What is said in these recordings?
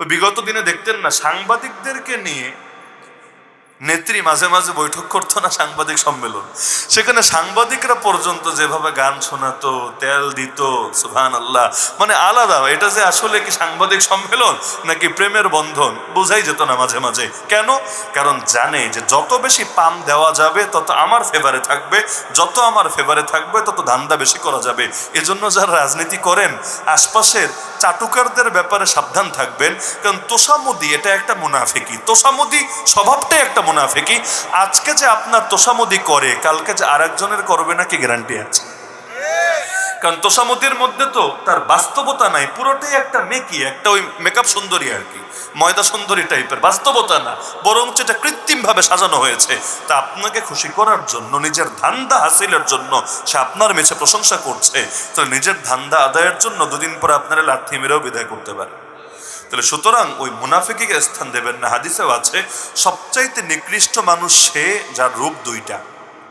বিগত দিনে দেখতেন না সাংবাদিকদেরকে নিয়ে নেত্রী মাঝে মাঝে বৈঠক করতো না সাংবাদিক সম্মেলন। সেখানে সাংবাদিকরা পর্যন্ত যেভাবে গান শোনাতো, তেল দিত সুহান আল্লাহ মানে আলাদা। এটা যে আসলে কি সাংবাদিক সম্মেলন নাকি প্রেমের বন্ধন, বোঝাই যেত না মাঝে মাঝে। কেন? কারণ জানে যে যত বেশি পাম দেওয়া যাবে, তত আমার ফেভারে থাকবে, যত আমার ফেভারে থাকবে, তত ধান্দা বেশি করা যাবে। এজন্য যারা রাজনীতি করেন, আশপাশের চাটুকারদের ব্যাপারে সাবধান থাকবেন, কারণ তোষামুদি, এটা একটা মুনাফিকি। তোষামুদি স্বভাবটাই একটা মুনাফিকি, আজকে যে আপনার তোষামুদি করে, কালকে যে আরেকজনের করবে নাকি গ্যারান্টি আছে? কারণ তোষামতির মধ্যে তো তার বাস্তবতা নাই, পুরোটাই একটা মেকি, একটা ওই মেকআপ সুন্দরী আর কি, ময়দা সুন্দরী টাইপের বাস্তবতা না বরং এটা কৃত্রিমভাবে সাজানো হয়েছে। তা আপনাকে খুশি করার জন্য, নিজের ধান্দা হাসিলের জন্য সে আপনার মেছে প্রশংসা করছে, তাহলে নিজের ধান্দা আদায়ের জন্য দুদিন পরে আপনারা লাথি মেরেও বিদায় করতে পারে তাহলে সুতরাং ওই মুনাফিকে স্থান দেবেন না। হাদিসেও আছে, সবচাইতে নিকৃষ্ট মানুষ সে যার রূপ দুইটা।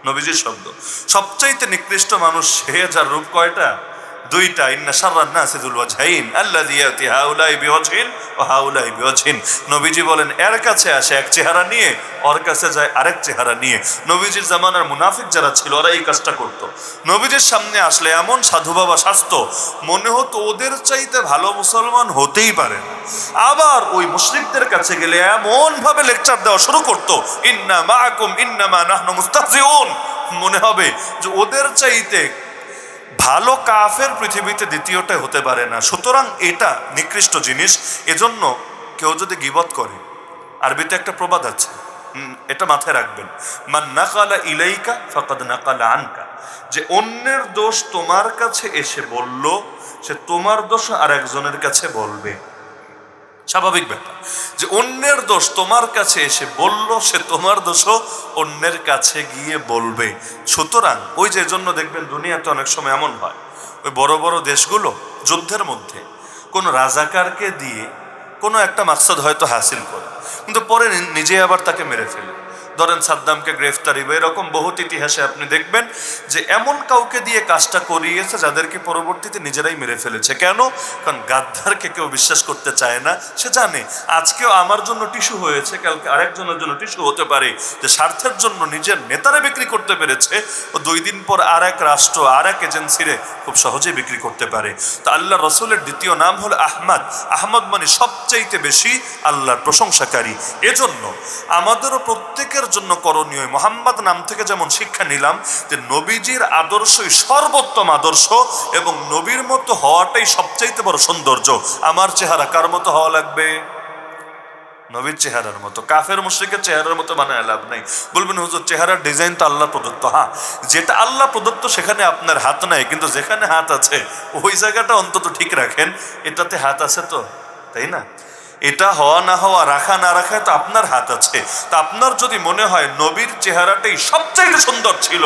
নবীজির শব্দ। সবচাইতে নিকৃষ্ট মানুষ সে যার রূপ কয়টা? দুইটা, ইন্না সাররান নাসি যুল ওয়াজহাইন, আল্লাযী ইয়াতি হাউলাই বিওয়াজহিন ওয়া হাউলাই বিওয়াজহিন। নবীজি বলেন, এর কাছে আসে এক চেহারা নিয়ে, ওর কাছে যায় আরেক চেহারা নিয়ে। নবীজির জামানার মুনাফিক যারা ছিল ওরা এই কাজটা করত। নবীজির সামনে আসলে এমন সাধু বাবা স্বাস্থ্য মনে হতো ওদের চাইতে ভালো মুসলমান হতেই পারে। আবার ওই মুসলিমদের কাছে গেলে এমন ভাবে লেকচার দেওয়া শুরু করতো, ইন্না মাআকুম, ইন্নামা নাহনু মুস্তাহজিউন। মনে হবে যে ওদের চাইতে ভালো কাফের পৃথিবীতে দ্বিতীয়টা হতে পারে না। সুতরাং এটা নিকৃষ্ট জিনিস। এজন্য কেউ যদি গিবত করে, আরবিতে একটা প্রবাদ আছে এটা মাথায় রাখবেন। মান নাকালা ইলাইকা ফাকাদ নাকালা আনকা। যে অন্যের দোষ তোমার কাছে এসে বলল, সে তোমার দোষ আর একজনের কাছে বলবে। স্বাভাবিক ব্যাপার। যে অন্যের দোষ তোমার কাছে এসে বলল, সে তোমার দোষও অন্যের কাছে গিয়ে বলবে। সুতরাং ওই যে জন্য দেখবেন দুনিয়াতে অনেক সময় এমন হয়, ওই বড় বড় দেশগুলো যুদ্ধের মধ্যে কোনো রাজাকারকে দিয়ে কোনো একটা মাকসাদ হয়তো হাসিল করে। কিন্তু পরে নিজে আবার তাকে মেরে ফেলে। ধরেন সাদ্দামকে গ্রেফতারি বা এরকম বহুত ইতিহাসে আপনি দেখবেন যে এমন কাউকে দিয়ে কাজটা করিয়েছে যাদেরকে পরবর্তীতে নিজেরাই মেরে ফেলেছে। কেন? কারণ গাদ্দারকে কেউ বিশ্বাস করতে চায় না। সে জানে, আজকেও আমার জন্য টিস্যু হয়েছে, কালকে আরেকজনের জন্য টিস্যু হতে পারে। যে স্বার্থের জন্য নিজের নেতারে বিক্রি করতে পেরেছে, ও দুই দিন পর আর এক রাষ্ট্র আর এক এজেন্সিরে খুব সহজেই বিক্রি করতে পারে। তা আল্লাহ রসুলের দ্বিতীয় নাম হলো আহমদ। আহমদ মানে সবচাইতে বেশি আল্লাহর প্রশংসাকারী। এজন্য আমাদেরও প্রত্যেকের জন্য করণীয়, মোহাম্মদ নাম থেকে যেমন শিক্ষা নিলাম যে নবীজির আদর্শই সর্বোত্তম আদর্শ এবং নবীর মতো হওয়াটাই সবচাইতে বড় সৌন্দর্য। আমার চেহারা কার মতো হওয়া লাগবে? নবীর চেহারার মতো। কাফের মুশ্রিকের চেহারার মতো বানায় লাভ নাই। বলবেন, হুজুর, চেহারার ডিজাইন তো আল্লাহ প্রদত্ত। হ্যাঁ যেটা আল্লাহ প্রদত্ত সেখানে আপনার হাত নাই, কিন্তু যেখানে হাত আছে, ওই জায়গাটা অন্তত ঠিক রাখেন। এটাতে হাত আছে তো? তাই না? এটা হওয়া না হওয়া, রাখা না রাখায় তো আপনার হাত আছে। তা আপনার যদি মনে হয় নবীর চেহারাটাই সবচাইতে সুন্দর ছিল,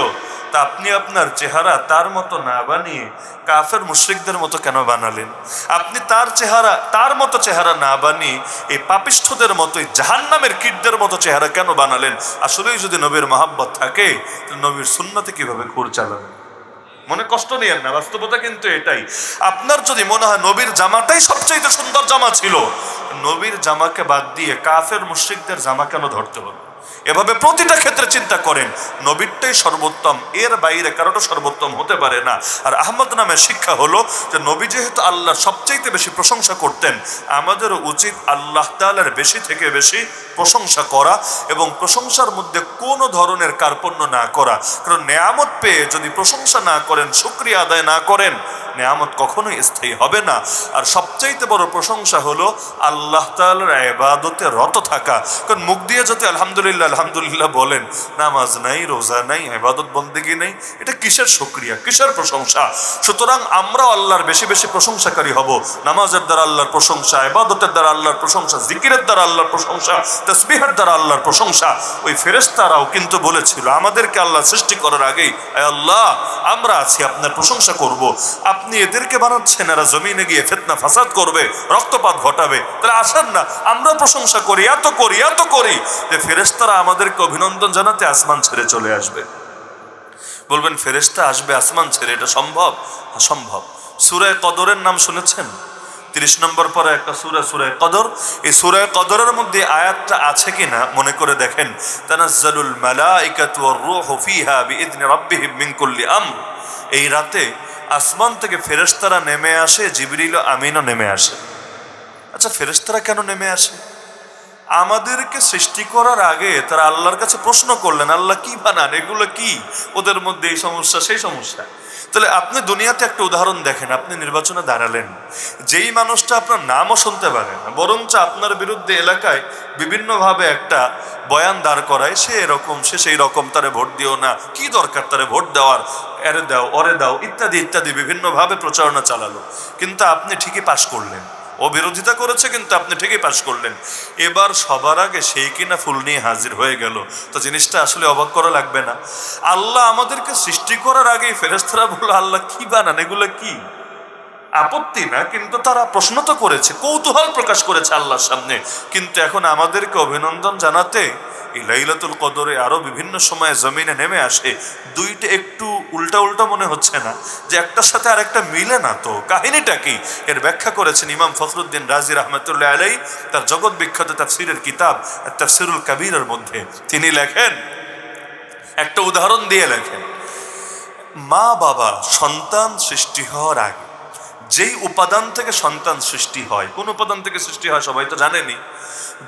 তা আপনি আপনার চেহারা তার মতো না বানিয়ে কাফের মুশ্রিকদের মতো কেন বানালেন? আপনি তার চেহারা, তার মতো চেহারা না বানিয়ে এই পাপিষ্ঠদের মতোই জাহান্নামের কীটদের মতো চেহারা কেন বানালেন? আসলেই যদি নবীর মহাব্বত থাকে, তাহলে নবীর সুন্নতে কীভাবে ঘুর চালাবেন? মনে কষ্ট নিয়েন না, বাস্তবতা কিন্তু এটাই। আপনার যদি মনে হয় নবীর জামাটাই সবচেয়ে সুন্দর জামা ছিল, নবীর জামাকে বাদ দিয়ে কাফের মুশ্রিকদের জামা কেন ধরতে হবে? এভাবে প্রতিটা ক্ষেত্রে চিন্তা করেন, নবীরটাই সর্বোত্তম, এর বাইরে কারোটা সর্বোত্তম হতে পারে না। আর আহমদ নামের শিক্ষা হলো যে, নবী যেহেতু আল্লাহ সবচাইতে বেশি প্রশংসা করতেন, আমাদেরও উচিত আল্লাহ তালার বেশি থেকে বেশি প্রশংসা করা এবং প্রশংসার মধ্যে কোনো ধরনের কার্পণ্য না করা। কারণ নেয়ামত পেয়ে যদি প্রশংসা না করেন, শুক্রিয়া আদায় না করেন নেয়ামত কখনোই স্থায়ী হবে না। আর সবচাইতে বড় প্রশংসা হলো আল্লাহ তাআলার ইবাদতে রত থাকা। কারণ মুখ দিয়ে যদি আলহামদুলিল্লাহ আলহামদুলিল্লাহ বলেন, নামাজ নাই, রোজা নাই, ইবাদত বন্দেগি নেই এটা কিসের শুক্রিয়া, কিসের প্রশংসা? সুতরাং আমরাও আল্লাহর বেশি বেশি প্রশংসাকারী হব। নামাজের দ্বারা আল্লাহর প্রশংসা, ইবাদতের দ্বারা আল্লাহর প্রশংসা, জিকিরের দ্বারা আল্লাহর প্রশংসা, তসবিহের দ্বারা আল্লাহর প্রশংসা। ওই ফেরেশতারাও কিন্তু বলেছিল, আমাদেরকে আল্লাহ সৃষ্টি করার আগেই আল্লাহ, আমরা আছি, আপনার প্রশংসা করব। আপনি এদেরকে বানাচ্ছেন, এরা জমিনে গিয়ে ফেতনা ফাসাদ করবে, রক্তপাত ঘটাবে। তাহলে আসেন না, আমরা প্রশংসা করি, এত করি এত করি। যে ফেরেশতারা আমাদেরকে অভিনন্দন জানাতে আসমান ছেড়ে চলে আসবে। বলবেন, ফেরেশতা আসবে আসমান ছেড়ে, এটা সম্ভব? অসম্ভব সম্ভব। সুরায় কদরের নাম শুনেছেন? তিরিশ নম্বর পরে একটা সুরা, সুরায় কদর। এই সুরায় কদরের মধ্যে আয়াতটা আছে কিনা, মনে করে দেখেন। তানাজ্জালুল মালাইকাতু ওয়ার রূহু ফিহা বিইذن রাব্বিহিম মিন কুল্লি আমর। এই রাতে আসমান থেকে ফেরেশতারা নেমে আসে জিবরিল আমিনও নেমে আসে। আচ্ছা ফেরেশতারা কেন নেমে আসে? আমাদেরকে সৃষ্টি করার আগে তারা আল্লাহর কাছে প্রশ্ন করলেন, আল্লাহ কি বানান? এগুলো কি? ওদের মধ্যে এই সমস্যা, সেই সমস্যা। তাহলে আপনি দুনিয়াতে একটা উদাহরণ দেখেন, আপনি নির্বাচনে দাঁড়ালেন। যেই মানুষটা আপনার নামও শুনতে পারে না, বরঞ্চ আপনার বিরুদ্ধে এলাকায় বিভিন্নভাবে একটা বয়ান দাঁড় করায়, সে এরকম, সে সেই রকম, তারে ভোট দিও না। কি দরকার তারে ভোট দেওয়ার? এরে দাও অরে দাও, ইত্যাদি ইত্যাদি, বিভিন্নভাবে প্রচারণা চালালো। কিন্তু আপনি ঠিকই পাশ করলেন। ও বিরোধিতা করেছে, কিন্তু আপনি ঠিকই পাশ করলেন। এবার সবার আগে সেই কিনা ফুল নিয়ে হাজির হয়ে গেল। তো জিনিসটা আসলে অবাক করা লাগবে না। আল্লাহ আমাদেরকে সৃষ্টি করার আগেই ফেরেস্তরা বলল, আল্লাহ কি বানান? এগুলো কি? আপত্তি না, কিন্তু তারা প্রশ্ন তো করেছে, কৌতূহল প্রকাশ করেছে আল্লাহর সামনে। কিন্তু এখন আমাদেরকে অভিনন্দন জানাতে এই লাইলাতুল কদরে আরও বিভিন্ন সময়ে জমিনে নেমে আসে। দুইটা একটু উল্টা উল্টা মনে হচ্ছে না, যে একটার সাথে আর একটা মিলে না তো। কাহিনীটা কি? এর ব্যাখ্যা করেছেন ইমাম ফখরুদ্দিন রাজি রহমতুল্লাহ আলাই তার জগৎ বিখ্যাত তাফসিরের কিতাব তাফসিরুল কাবিরের মধ্যে। তিনি লেখেন, একটা উদাহরণ দিয়ে লেখেন মা বাবা সন্তান সৃষ্টি হওয়ার আগে যেই উপাদান থেকে সন্তান সৃষ্টি হয়, কোন উপাদান থেকে সৃষ্টি হয় সবাই তো জানেনি,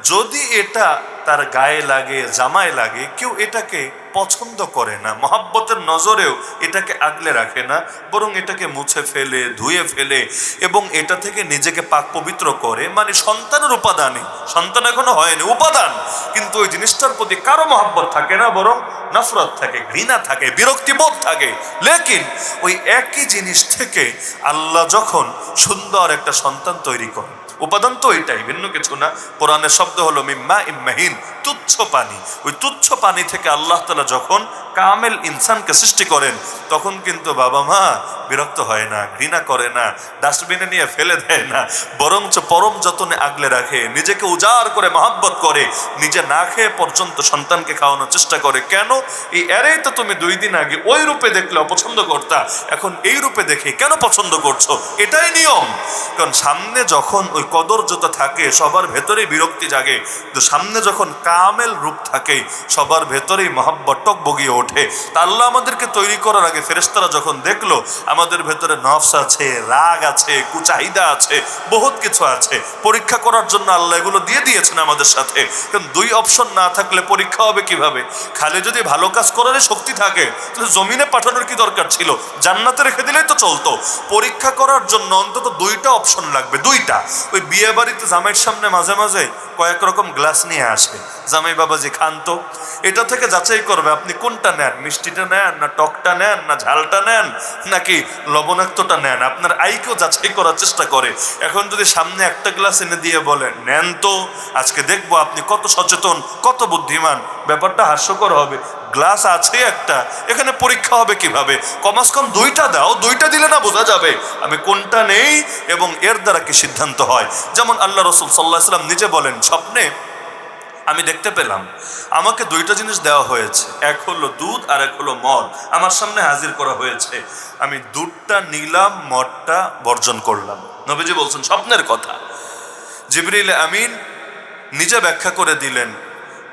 যদি এটা তার গায়ে লাগে, জামায় লাগে, কেউ এটাকে পছন্দ করে না, মহাব্বতের নজরেও এটাকে আগলে রাখে না, বরং এটাকে মুছে ফেলে, ধুয়ে ফেলে এবং এটা থেকে নিজেকে পাক পবিত্র করে। মানে সন্তানের উপাদানে, সন্তান এখনও হয়নি, উপাদান। কিন্তু ওই জিনিসটার প্রতি কারও মহাব্বত থাকে না, বরং নফরত থাকে, ঘৃণা থাকে, বিরক্তিবোধ থাকে। লেকিন ওই একই জিনিস থেকে আল্লাহ যখন সুন্দর একটা সন্তান তৈরি করে উপাদান তো এটাই, ভিন্ন কিছু না। কোরআনের শব্দ হলো মিম্মা ইম্মাহিন, তুচ্ছ পানি। ওই তুচ্ছ পানি থেকে আল্লাহ তালা যখন কামেল ইনসানকে সৃষ্টি করেন, তখন কিন্তু বাবা মা বিরক্ত হয় না, ঘৃণা করে না, ডাস্টবিনে নিয়ে ফেলে দেয় না, বরঞ্চ পরম যতনে আগলে রাখে, নিজেকে উজাড় করে মহাব্বত করে, নিজে না খেয়ে পর্যন্ত সন্তানকে খাওয়ানোর চেষ্টা করে। কেন? এই এরেই তো তুমি দুই দিন আগে ওই রূপে দেখলে অপছন্দ করতা, এখন এই রূপে দেখে কেন পছন্দ করছ? এটাই নিয়ম। কারণ সামনে যখন ওই কদর যত থাকে, সবার ভেতরেই বিরক্তি জাগে। তো সামনে যখন কামেল রূপ থাকে, সবার ভেতরেই মহাব্বত টক বগিয়ে ওঠে। তা আল্লাহ আমাদেরকে তৈরি করার আগে ফেরেস্তারা যখন দেখল, আমাদের ভেতরে নফস আছে, রাগ আছে, কুচাহিদা আছে, বহুত কিছু আছে। পরীক্ষা করার জন্য আল্লাহ এগুলো দিয়ে দিয়েছেন আমাদের সাথে। কারণ দুই অপশন না থাকলে পরীক্ষা হবে কীভাবে? খালি যদি ভালো কাজ করার শক্তি থাকে, তাহলে জমিনে পাঠানোর কি দরকার ছিল? জান্নাতে রেখে দিলেই তো চলতো। পরীক্ষা করার জন্য অন্তত দুইটা অপশন লাগবে, দুইটা। ওই বিয়ে বাড়িতে জামাইয়ের সামনে মাঝে মাঝে কয়েক রকম গ্লাস নিয়ে আসে জামাই বাবাজি খান তো এটা থেকে যাচাই করবে আপনি কোনটা নেন, মিষ্টিটা নেন না টকটা নেন না ঝালটা নেন নাকি লবণাক্তটা নেন? আপনার আইকেও যাচাই করার চেষ্টা করে। এখন যদি সামনে একটা গ্লাস এনে দিয়ে বলেন, নেন তো, আজকে দেখব আপনি কত সচেতন, কত বুদ্ধিমান। ব্যাপারটা হাস্যকর হবে। গ্লাস আছে একটা, এখানে পরীক্ষা হবে কীভাবে? কমাস কম দুইটা দাও, দুইটা দিলে না বোঝা যাবে আমি কোনটা নেই এবং এর দ্বারা কি সিদ্ধান্ত হয়। যেমন আল্লাহ রসুল সাল্লাহ সাল্লাম নিজে বলেন স্বপ্নে আমি দেখতে পেলাম, আমাকে দুইটা জিনিস দেওয়া হয়েছে। এক হলো দুধ, আর এক হলো মদ। আমার সামনে হাজির করা হয়েছে। আমি দুধটা নিলাম, মদটা বর্জন করলাম। নবীজি বলছেন, স্বপ্নের কথা। জিবরিল আমিন নিজে ব্যাখ্যা করে দিলেন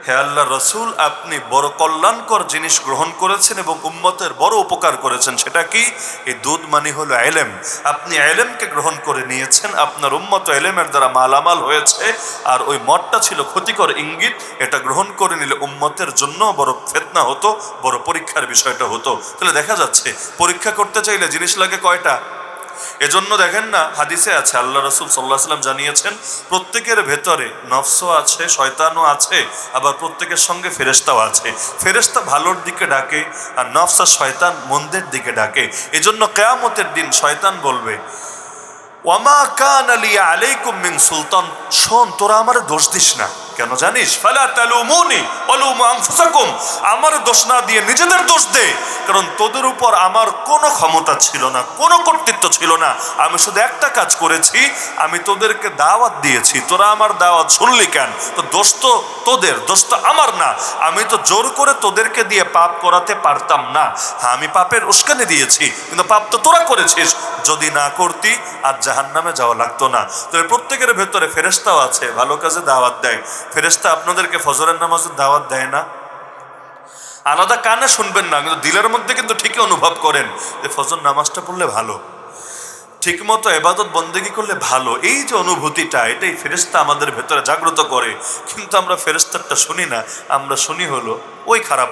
হে আল্লাহ রসুল, আপনি বড় কল্যাণকর জিনিস গ্রহণ করেছেন এবং উম্মতের বড় উপকার করেছেন। সেটা কি? এই দুধ মানে হলো এলেম। আপনি এলেমকে গ্রহণ করে নিয়েছেন। আপনার উম্মত এলেমের দ্বারা মালামাল হয়েছে। আর ওই মদটা ছিল ক্ষতিকর ইঙ্গিত। এটা গ্রহণ করে নিলে উম্মতের জন্য বড় ফেতনা হতো, বড় পরীক্ষার বিষয়টা হতো। তাহলে দেখা যাচ্ছে, পরীক্ষা করতে চাইলে জিনিস লাগে কয়টা? এজন্য দেখেন না, হাদিসে আছে, আল্লাহ রসুল সাল্লাহ সাল্লাম জানিয়েছেন, প্রত্যেকের ভেতরে নফস আছে, শয়তানও আছে, আবার প্রত্যেকের সঙ্গে ফেরেস্তাও আছে। ফেরেস্তা ভালোর দিকে ডাকে, আর নফস আর শয়তান মন্দের দিকে ডাকে। এজন্য কেয়ামতের দিন শয়তান বলবে ওয়ামা কান আলিয়া আলাইকুম মিন সুলতান। শোন, তোরা আমার দোষ দিস না। কেন জানিস? আমার দোষ না দিয়ে নিজেদের দোষ দে। কারণ তোদের উপর আমার কোনো ক্ষমতা ছিল না, কোনো কর্তৃত্ব ছিল না। আমি শুধু একটা কাজ করেছি, আমি তোদেরকে দাওয়াত দিয়েছি। তোরা আমার দাওয়াত শুনলি কেন? তো দোষ তো তোদের, দোষ তো আমার না। আমি তো জোর করে তোদেরকে দিয়ে পাপ করাতে পারতাম না। হ্যাঁ আমি পাপের উস্কানি দিয়েছি, কিন্তু পাপ তো তোরা করেছিস। যদি না করতি আর জাহান নামে যাওয়া লাগতো না। তবে প্রত্যেকের ভেতরে ফেরেস্তাও আছে, ভালো কাজে দাওয়াত দেয়। ফেরেস্তা আপনাদেরকে ফজরের নামাজের দাওয়াত দেয় না। আলাদা কানে শুনবেন না, কিন্তু দিলের মধ্যে কিন্তু ঠিকই অনুভব করেন যে ফজর নামাজটা পড়লে ভালো। ঠিকমতো এবাদত বন্দেগি করলে ভালো। এই যে অনুভূতিটা, এটাই ফেরেস্তা আমাদের ভেতরে জাগ্রত করে। কিন্তু আমরা ফেরেস্তারটা শুনি না, আমরা শুনি হলো ওই খারাপ